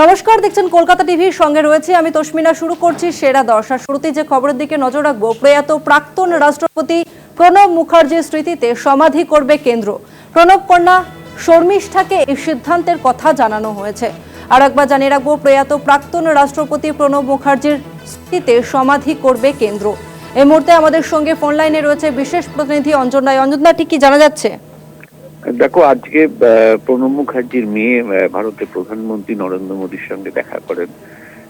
নমস্কার, দেখছেন কলকাতা টিভির সঙ্গে রয়েছে আমি তসমিনা। শুরু করছি সেরা দশ। আর শুরুতেই যে খবরের দিকে নজর রাখব, প্রয়াত প্রাক্তন রাষ্ট্রপতি প্রণব মুখার্জির স্মৃতিতে সমাধি করবে কেন্দ্র। প্রণব কন্যা শর্মিষ্ঠাকে এই সিদ্ধান্তের কথা জানানো হয়েছে। আর একবার জানিয়ে রাখব, প্রয়াত প্রাক্তন রাষ্ট্রপতি প্রণব মুখার্জির স্মৃতিতে সমাধি করবে কেন্দ্র। এই মুহূর্তে আমাদের সঙ্গে ফোন লাইনে রয়েছে বিশেষ প্রতিনিধি অঞ্জন রায় অঞ্জন, ঠিক কি জানা যাচ্ছে? দেখো, আজকে প্রণব মুখার্জির মেয়ে ভারতের প্রধানমন্ত্রী নরেন্দ্র মোদীর সঙ্গে দেখা করেন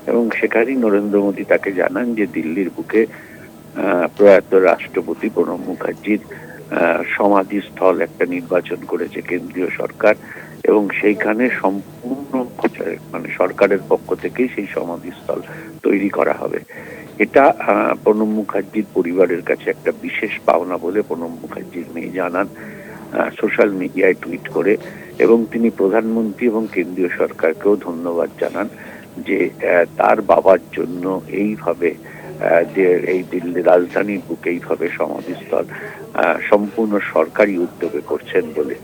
এবং সেখানেই নরেন্দ্র মোদী তাকে জানান যে দিল্লির বুকে প্রয়াত রাষ্ট্রপতি প্রণব মুখার্জির সমাধিস্থল একটা নির্বাচন করেছে কেন্দ্রীয় সরকার এবং সেইখানে সম্পূর্ণ মানে সরকারের পক্ষ থেকেই সেই সমাধিস্থল তৈরি করা হবে। এটা প্রণব মুখার্জির পরিবারের কাছে একটা বিশেষ পাওনা বলে প্রণব মুখার্জির মেয়ে জানান। সোশ্যাল মিডিয়ায় টুইট করে এবং তিনি প্রধানমন্ত্রী এবং কেন্দ্রীয় সরকারকেও ধন্যবাদ জানান যে তার বাবার জন্য এইভাবে এই দিল্লি রাজধানীর বুকে এইভাবে সমাধিস্থল সম্পূর্ণ সরকারি উদ্যোগে করছেন বলে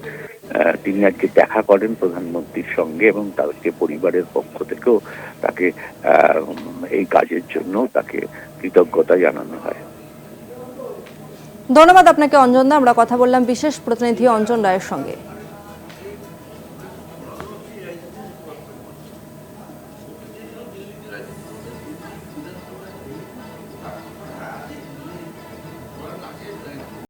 তিনি আজকে দেখা করেন প্রধানমন্ত্রীর সঙ্গে এবং তাকে পরিবারের পক্ষ থেকেও তাকে এই কাজের জন্য তাকে কৃতজ্ঞতা জানানো হয়। ধন্যবাদ আপনাকে অঞ্জন। দা আমরা কথা বললাম বিশেষ প্রতিনিধি অঞ্জন রায়ের সঙ্গে।